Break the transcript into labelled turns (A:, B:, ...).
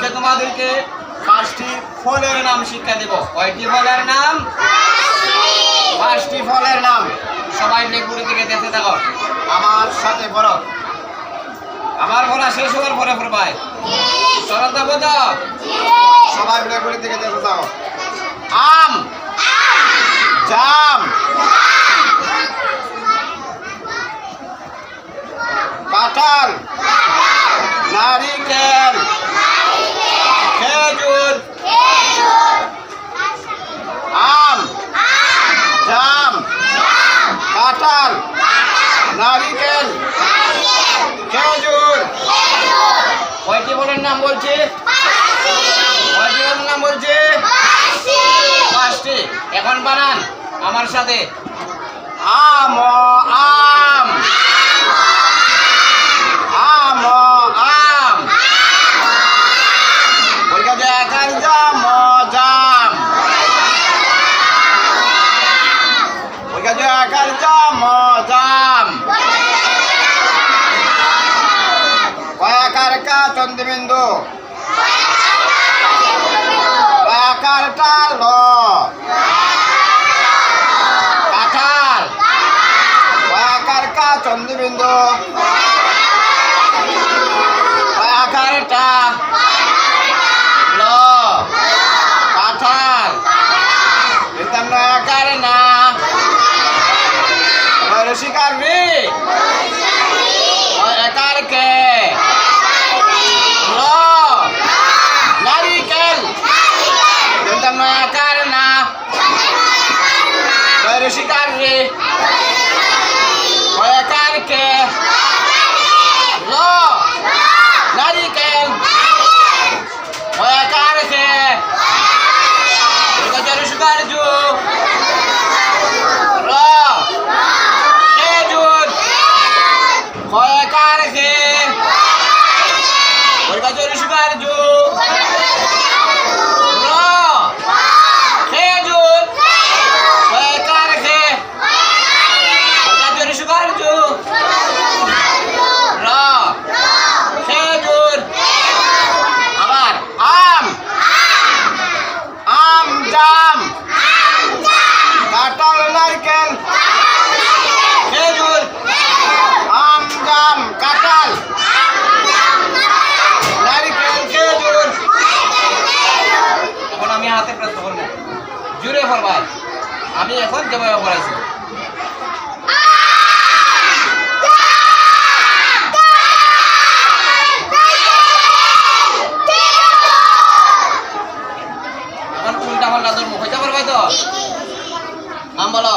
A: আজকে তোমাদেরকে পাঁচটি ফলের নাম শিক্ষা দেব। কয়টি ফলের নাম? পাঁচটি ফলের নাম। সবাই লেগুড়ি দিকে দেখতে থাকো। আমার সাথে পড়ো। আমার বলা শেষ হওয়ার পরে পড়বাই। সরল দেবো তো সবাই লেগুড়ি থেকে দেখতে থাকো আম জাম কাঁঠাল নারিকেল খেজুর আম জাম কাঁঠাল নারিকেল খেজুর। কয়টি ফলের নাম বলছে? কয়টি ফলের নাম বলছে? পাঁচটি। এখন বানান আমার সাথে। আম আম আম আম বলকা দেখার জাম জাম দেখার জাম জাম কয়াকার কা চন্দ্রবিন্দু কয়াকার টাল কাঁঠাল কয়াকার কা চন্দ্রবিন্দু Hoje, Carmen! কলকাতার আমি এখন জবাব করাইছি তোর মুখ হইতে তো? আম বলো।